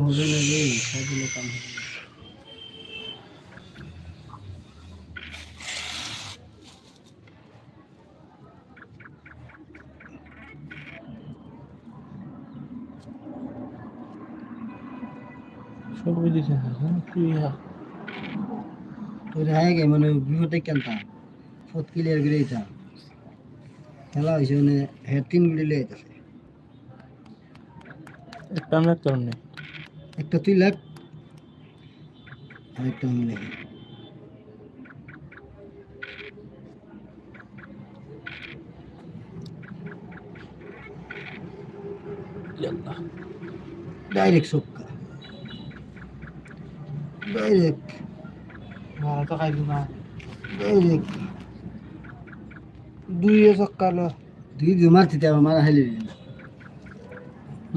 হবে না রে সাজিলে কাম হবে গে মানে বিহুতে কেনতা ফত ক্লিয়ার করে এটা খেলা হয়েছে মানে হেড তিন গুলি যেতেছে একটা আমরা একটা তুই লাগ আরেকটা আমি লেখি। ডাইরেক্ট সক্কা ডাইরেক্ট মারা তো খাইলি না। ডাইরেক্ট দুই সক্কালো দুই দুই মারতে আমার মারা হাইলি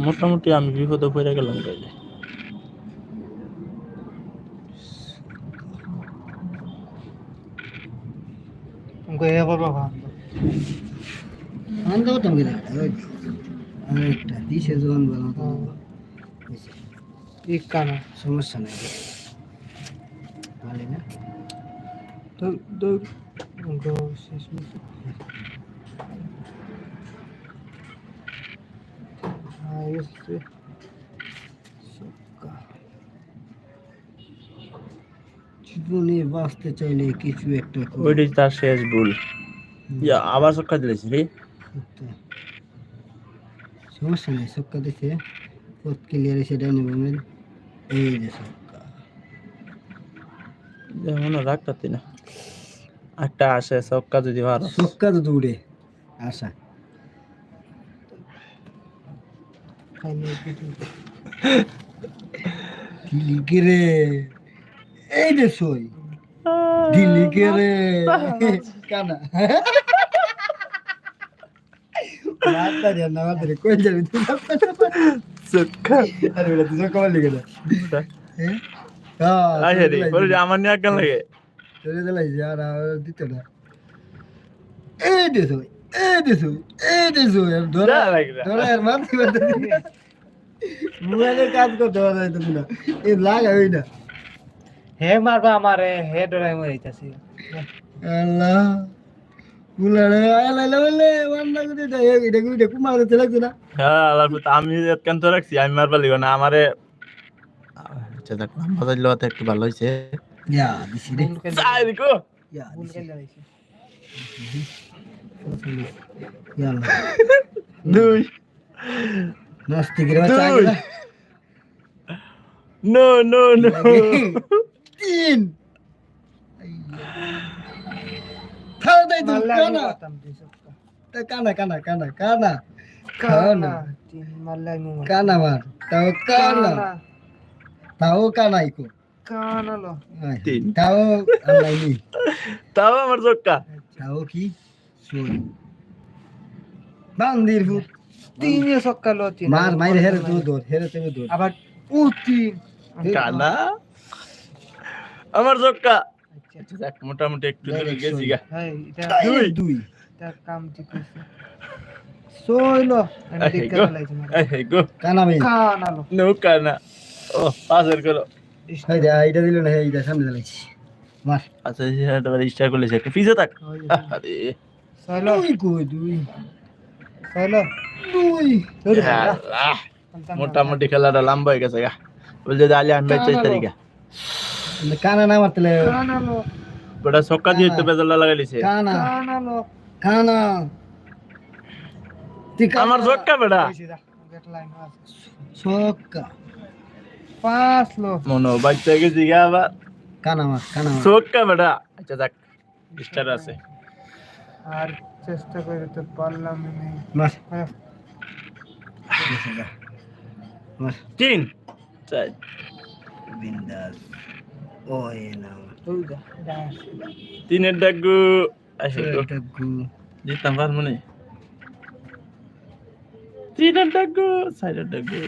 মোটামুটি আমি বিপদে পড়ে গেলাম তাইলে। দিছে জোয়ান বানাতো ঠিক কানা সমস্যা নাই ভালো না তো তো শেষ আইসে সক্কা জীবনে বাঁচতে চাইলে কিছু একটা ওইটাই তার শেষ ভুল। আবার সক্কা দিয়েছি রে। সমস্যা নেই সক্কা দিছে। পথ ক্লিয়ার সেটা নেব এই যে সক্কা যেমন রাখতে না। একটা আসে সক্কা যদি ভালো। সক্কা তো দৌড়ে আশা কি রে? এই যে সই। রে? কানা। মাতা রে না মাতা রে কই যাবি তুই? সক্কা আরে বেটা তুই কবে লিখে দে রে বলে যে আমার নিয়ে কেন লাগে। চলে দিলাই যার দিত না। এই দে সই এই দে সই এই দে সই আর ধরা। ধরা আর মারতে মোবাইলে কাজ করতে পারা যাইতো না। এই লাগা ওই না। হে মারবা আমারে হে ডরাই মরিতাছি আল্লাহ বুলারে আল্লাহ ওয়ান্না দে মারতে লাগতো না হ্যাঁ আল্লাহর পুত আমি কেন তো রাখছি আমি মারবা লিব না আমারে আচ্ছা দেখ বাজার লওয়াতে একটু ভালো হইছে ইয়া দিছি রে যাই দেখো ইয়া দিছি ইয়া আল্লাহ দুই নষ্ট করে বাচ্চা নো নো নো তিন খাওয়া দাই তো কানা কানা কানা কানা। কানা কানা কানা মার। তাও কানা। তাও কানাই কো। তিন। তাও আল্লাহ নি। তাও আমার চক্কা। তাও কি? সই বান্দির ফুট তিনে সকালো মার মাইর হেরে তো দৌড় হেরে তুমি দৌড়। আবার ও তিন কানা? আমার চক্কা আচ্ছা দেখ মোটামুটি একটু দূরে গেছি। গা। দুই দুই। তার কাম ঠিক আছে সইলো আচ্ছা, আমি দেখতে লাইছি মানে। গো। কানা ভাই কানালো নো। কানা ও পাসের করো। এই দে এইটা দিল না এইটা সামনে দিলাইছি মার। আচ্ছা সেটা আবার স্টার করলেছে একটা পিছে থাক। আরে। দুই কই দুই। সইলো দুই। মোটামুটি খেলাটা লম্বা হয়ে গেছে গা। বলছে যে আলি আমি চাই গা কানা না মারতলে বড় সক্কা দিয়ে তো বেজাল লাগাই লিছে কানা। কানা আমার সক্কা বেড়া। সক্কা পাঁচ লো। মনো বাচ্চা গেছি গা আবার কানা মার কানা সক্কা বেড়া। আচ্ছা দেখ স্টার আছে। আর চেষ্টা করে তো পারলাম না। মার। তিন। চার। বিন্দাস। তিনের ডাকু আসে গো এটা গু দিতাম পারব না তিনের ডাকু চারের ডাকু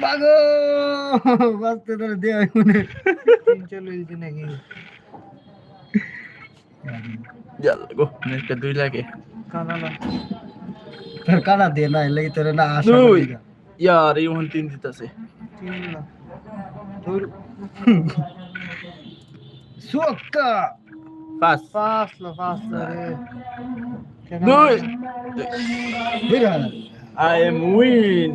বাগো বাস্তে তোর দেয়া মনে তিন চলে দিচ্ছি নাকি জাল গো একটা দুই লাগে কানালা তোর কানা দে না লাগি তোর না আশা দুই। করি না। ইয়ার এই ওখান তিন দিতেছে তিন না তোর সোক্কা পাঁচ পাঁচ না পাঁচ না দুই আই এম উইন